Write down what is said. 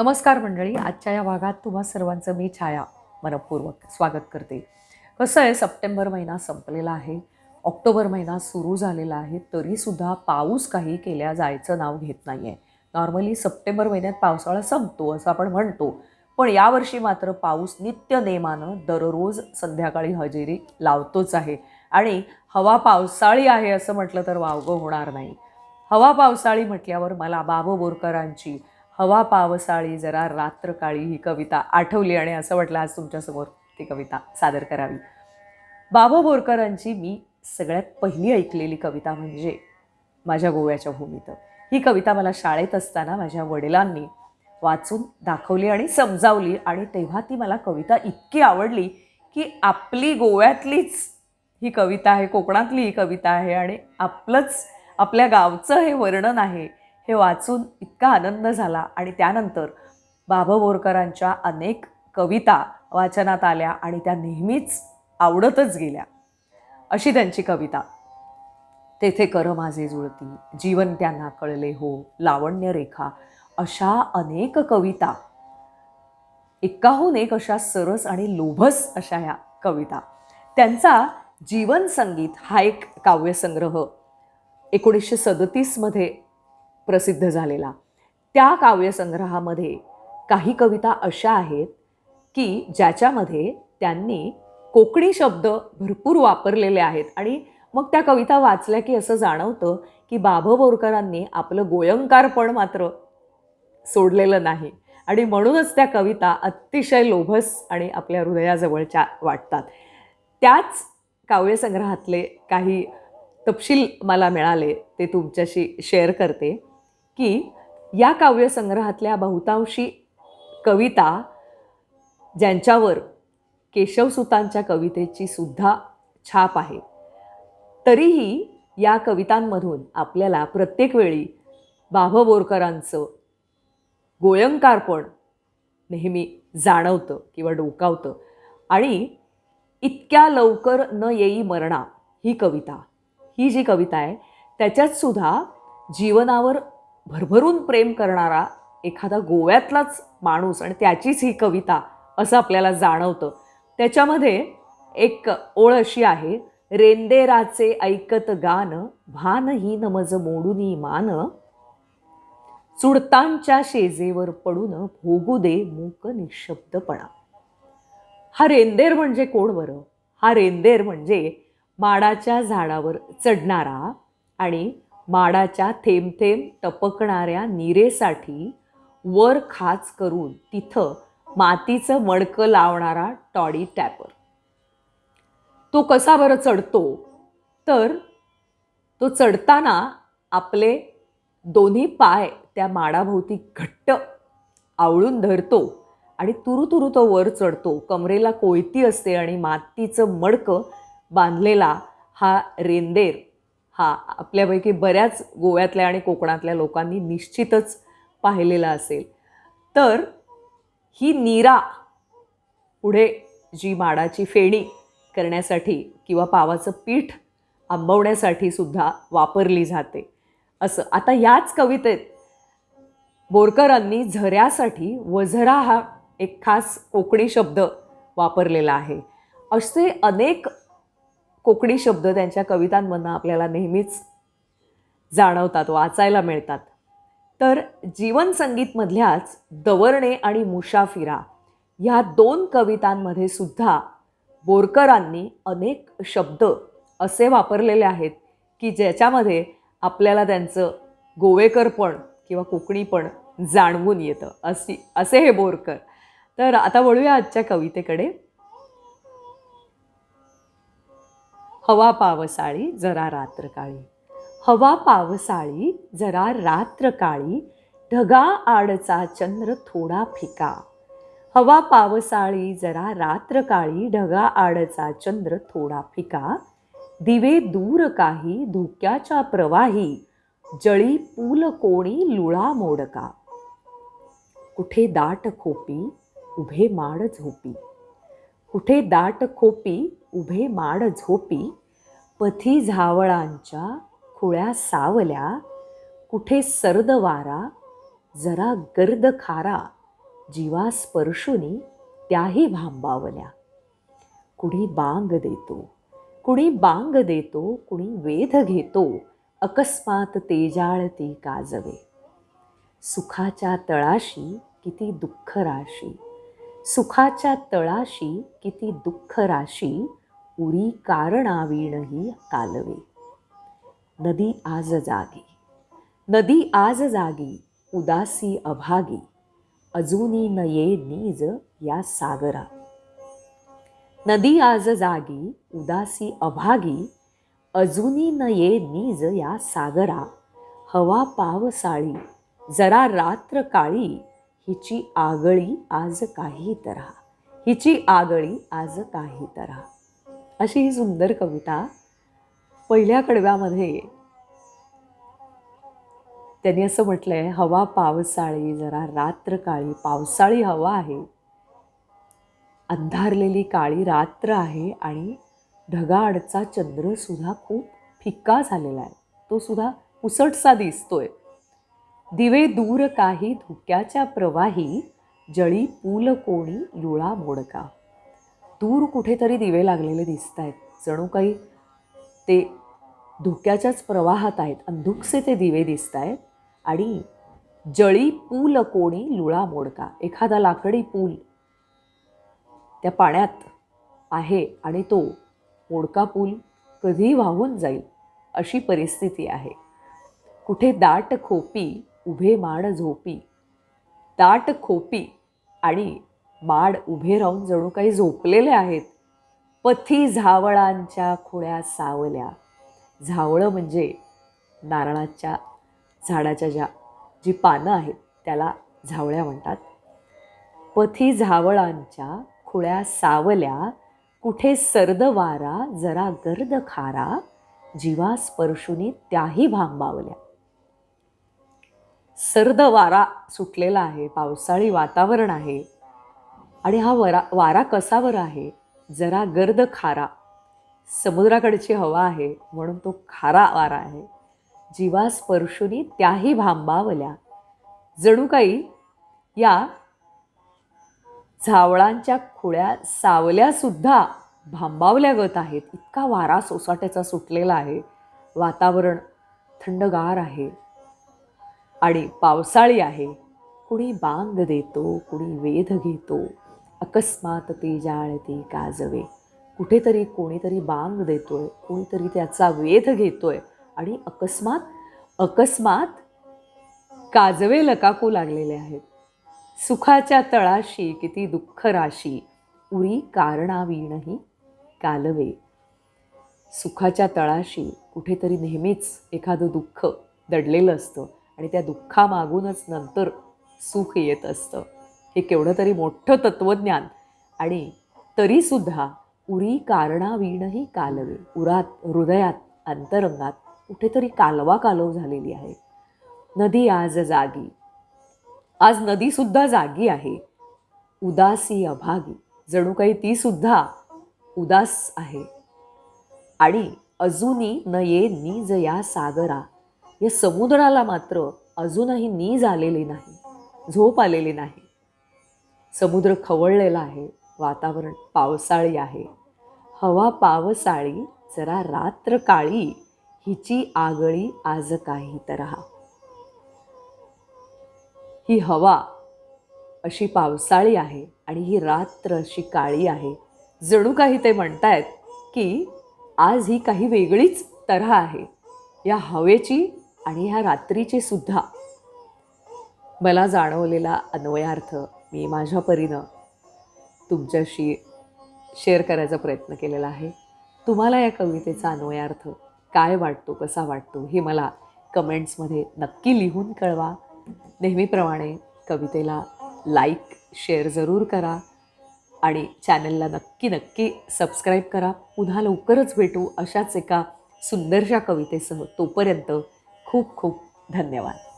नमस्कार मंडळी आजच्या या भागात तुम्हा सर्वांचं मी छाया मनपूर्वक स्वागत करते. कसं आहे सप्टेंबर महिना संपलेला आहे ऑक्टोबर महिना सुरू झालेला आहे तरीसुद्धा पाऊस काही केल्या जायचं नाव घेत नाही आहे नॉर्मली सप्टेंबर महिन्यात पावसाळा संपतो असं आपण म्हणतो पण यावर्षी मात्र पाऊस नित्य नेमानं दररोज संध्याकाळी हजेरी लावतोच आहे. आणि हवा पावसाळी आहे असं म्हटलं तर वावगं होणार नाही. हवा पावसाळी म्हटल्यावर मला बाब बोरकरांची हवा पावसाळी जरा रात्रकाळी ही कविता आठवली आणि असं वाटलं आज तुमच्यासमोर ती कविता सादर करावी. बाबू बोरकरांची मी सगळ्यात पहिली ऐकलेली कविता म्हणजे माझ्या गोव्याच्या भूमीत ही कविता मला शाळेत असताना माझ्या वडिलांनी वाचून दाखवली आणि समजावली आणि तेव्हा ती मला कविता इतकी आवडली की आपली गोव्यातलीच ही कविता आहे कोकणातली ही कविता आहे आणि आपलंच आपल्या गावचं हे वर्णन आहे. हे वाचून इतका आनंद झाला आणि त्यानंतर बाभ बोरकरांच्या अनेक कविता वाचनात आल्या आणि त्या नेहमीच आवडतच गेल्या. अशी त्यांची कविता. तेथे कर माझे जुळती जीवन त्यांना कळले हो लावण्य रेखा. अशा अनेक कविता. एकाहून एक अशा सरस आणि लोभस अशा ह्या कविता. त्यांचा जीवन संगीत हा एक काव्यसंग्रह. एकोणीसशे सदतीसमध्ये प्रसिद्ध झालेला. त्या काव्यसंग्रहामध्ये काही कविता अशा आहेत की ज्याच्यामध्ये त्यांनी कोकणी शब्द भरपूर वापरलेले आहेत आणि मग त्या कविता वाचल्या की असं जाणवतं की बाभ बोरकरांनी आपलं गोयंकारपण मात्र सोडलेलं नाही. आणि म्हणूनच त्या कविता अतिशय लोभस आणि आपल्या हृदयाजवळच्या वाटतात. त्याच काव्यसंग्रहातले काही तपशील मला मिळाले ते तुमच्याशी शेअर करते. की या काव्यसंग्रहातल्या बहुतांशी कविता ज्यांच्यावर केशवसुतांच्या कवितेची सुद्धा छाप आहे तरीही या कवितांमधून आपल्याला प्रत्येक वेळी बाभ बोरकरांचं गोयंकारपण नेहमी जाणवतं किंवा डोकावतं आणि इतक्या लवकर न येई मरणा ही कविता. ही जी कविता आहे त्याच्यात सुद्धा जीवनावर भरभरून प्रेम करणारा एखादा गोव्यातलाच माणूस आणि त्याचीच ही कविता असं आपल्याला जाणवतं. त्याच्यामध्ये एक ओळ अशी आहे रेंदेराचे ऐकत गान भानही नमज मोडूनी मान. चुडतांच्या शेजेवर पडून भोगू दे मूक निशब्दपणा. हा रेंदेर म्हणजे कोण बरं? हा रेंदेर म्हणजे माडाच्या झाडावर चढणारा आणि माडाच्या थेंब थेंब टपकणाऱ्या निरेसाठी वर खाच करून तिथं मातीचं मडकं लावणारा टॉडी टॅपर. तो कसा बरं चढतो? तर तो चढताना आपले दोन्ही पाय त्या माडाभोवती घट्ट आवळून धरतो आणि तुरु तुरु तो वर चढतो. कमरेला कोयती असते आणि मातीचं मडकं बांधलेला हा रेंदेर हा आपल्यापैकी बऱ्याच गोव्यातल्या आणि कोकणातल्या लोकांनी निश्चितच पाहिलेला असेल. तर ही नीरा पुढे जी माडाची फेणी करण्यासाठी किंवा पावाचं पीठ आंबवण्यासाठी सुद्धा वापरली जाते. असं आता याच कवितेत बोरकरांनी झऱ्यासाठी वझरा हा एक खास कोकणी शब्द वापरलेला आहे. असे अनेक कोकणी शब्द त्यांच्या कवितांमधनं आपल्याला नेहमीच जाणवतात वाचायला मिळतात. तर जीवन संगीतमधल्याच दवर्णे आणि मुशाफिरा ह्या दोन कवितांमध्ये सुद्धा बोरकरांनी अनेक शब्द असे वापरलेले आहेत की ज्याच्यामध्ये आपल्याला त्यांचं गोवेकरपण किंवा कोकणीपण जाणवून येतं. अशी असे हे बोरकर. तर आता वळूया आजच्या कवितेकडे. हवा पावसाळी जरा रात्रकाळी. हवा पावसाळी जरा रात्रकाळी ढगा आडचा चंद्र थोडा फिका. हवा पावसाळी जरा रात्रकाळी ढगा आडचा चंद्र थोडा फिका. दिवे दूर काही धुक्याच्या प्रवाही जळी पूल कोणी लुळा मोडका. कुठे दाट खोपी उभे माड झोपी. कुठे दाट खोपी उभे माड झोपी पथी झावळांच्या खुळ्या सावल्या कुठे सर्द वारा जरा गर्द खारा जीवा स्पर्शुनी त्याही भांबावल्या. कुणी बांग देतो कुणी बांग देतो कुणी वेध घेतो अकस्मात तेजाळती काजवे. सुखाच्या तळाशी किती दुःख राशी सुखाच्या तळाशी किती दुःख राशी उरी कारणावीणही कालवे. नदी आज जागी. नदी आज जागी उदासी अभागी. अजूनी न ये नीज या सागरा. नदी आज जागी उदासी अभागी. अजूनी न ये नीज या सागरा. हवा पावसाळी जरा रात्र काळी. हिची आगळी आज काही तरा. हिची आगळी आज काही तरा. अशी ही सुंदर कविता पहिल्या कडव्यामध्ये त्यांनी असं म्हटलं आहे हवा पावसाळी जरा रात्र काळी. पावसाळी हवा आहे. अंधारलेली काळी रात्र आहे आणि ढगाआडचा चंद्रसुद्धा खूप फिक्का झालेला आहे. तो सुद्धा पुसटसा दिसतोय. दिवे दूर काही धुक्याच्या प्रवाही जळी पूल कोणी लुळा मोडका. दूर कुठेतरी दिवे लागलेले दिसत आहेत जणू काही ते धुक्याच्याच प्रवाहात आहेत. अंधुकसे ते दिवे दिसत आहेत आणि जळी पूल कोणी लुळा मोडका. एखादा लाकडी पूल त्या पाण्यात आहे आणि तो मोडका पूल कधी वाहून जाईल अशी परिस्थिती आहे. कुठे दाट खोपी उभे माड झोपी दाट खोपी आणि माड उभे राहून जणू काही झोपलेले आहेत. पथी झावळांच्या खुळ्या सावल्या. झावळं म्हणजे नारळाच्या झाडाच्या ज्या जी पानं आहेत त्याला झावळ्या म्हणतात. पथी झावळांच्या खुळ्या सावल्या कुठे सर्द वारा जरा गर्द खारा जीवा स्पर्शुनी त्याही भांबावल्या. सर्द वारा सुटलेला आहे पावसाळी वातावरण आहे. आणि हा वरा वारा कसा आहे? जरा गर्द खारा. समुद्राकडची हवा आहे म्हणून तो खारा वारा आहे. जीवा स्पर्शुनी त्याही भांबावल्या. जणू काही या झावळांच्या खुळ्या सावल्यासुद्धा भांबावल्यागत आहेत. इतका वारा सोसाट्याचा सुटलेला आहे. वातावरण थंडगार आहे. आणि पावसाळी आहे. कुणी बांग देतो कुणी वेध घेतो. अकस्मात ते जाळते काजवे. कुठेतरी कोणीतरी बांग देतोय कोणीतरी त्याचा वेध घेतोय आणि अकस्मात अकस्मात काजवे लकाकू लागलेले आहेत. सुखाच्या तळाशी किती दुःख राशी उरी कारणावीणही कालवे. सुखाच्या तळाशी कुठेतरी नेहमीच एखादं दुःख दडलेलं असतं आणि त्या दुःखामागूनच नंतर सुख येत असतं. हे केवढं तरी मोठं तत्त्वज्ञान आणि तरीसुद्धा उरी कारणावीणही कालवे. उरात हृदयात अंतरंगात कुठेतरी कालवा कालव झालेली आहे. नदी आज जागी. आज नदीसुद्धा जागी आहे. उदासी अभागी. जणू काही तीसुद्धा उदास आहे. आणि अजूनही न ये नीज या सागरा. या समुद्राला मात्र अजूनही नीज आलेली नाही. झोप आलेली नाही. समुद्र खवळलेला आहे वातावरण पावसाळी आहे. हवा पावसाळी जरा रात्र काळी हिची आगळी आज काही तऱ्हा ही हवा अशी पावसाळी आहे आणि ही रात्र अशी काळी आहे. जणू काही ते म्हणतायत की आज ही काही वेगळीच तऱ्हा आहे. या हवेची आणि ह्या रात्रीची सुद्धा. मला जाणवलेला अन्वयार्थ मी माझ्या परीनं तुमच्याशी शेअर करायचा प्रयत्न केलेला आहे. तुम्हाला या कवितेचा अन्वयार्थ काय वाटतो कसा वाटतो हे मला कमेंट्समध्ये नक्की लिहून कळवा. नेहमीप्रमाणे कवितेला लाईक शेअर जरूर करा आणि चॅनलला नक्की नक्की सबस्क्राईब करा. पुन्हा लवकरच भेटू अशाच एका सुंदरशा कवितेसह. तोपर्यंत खूप खूप धन्यवाद.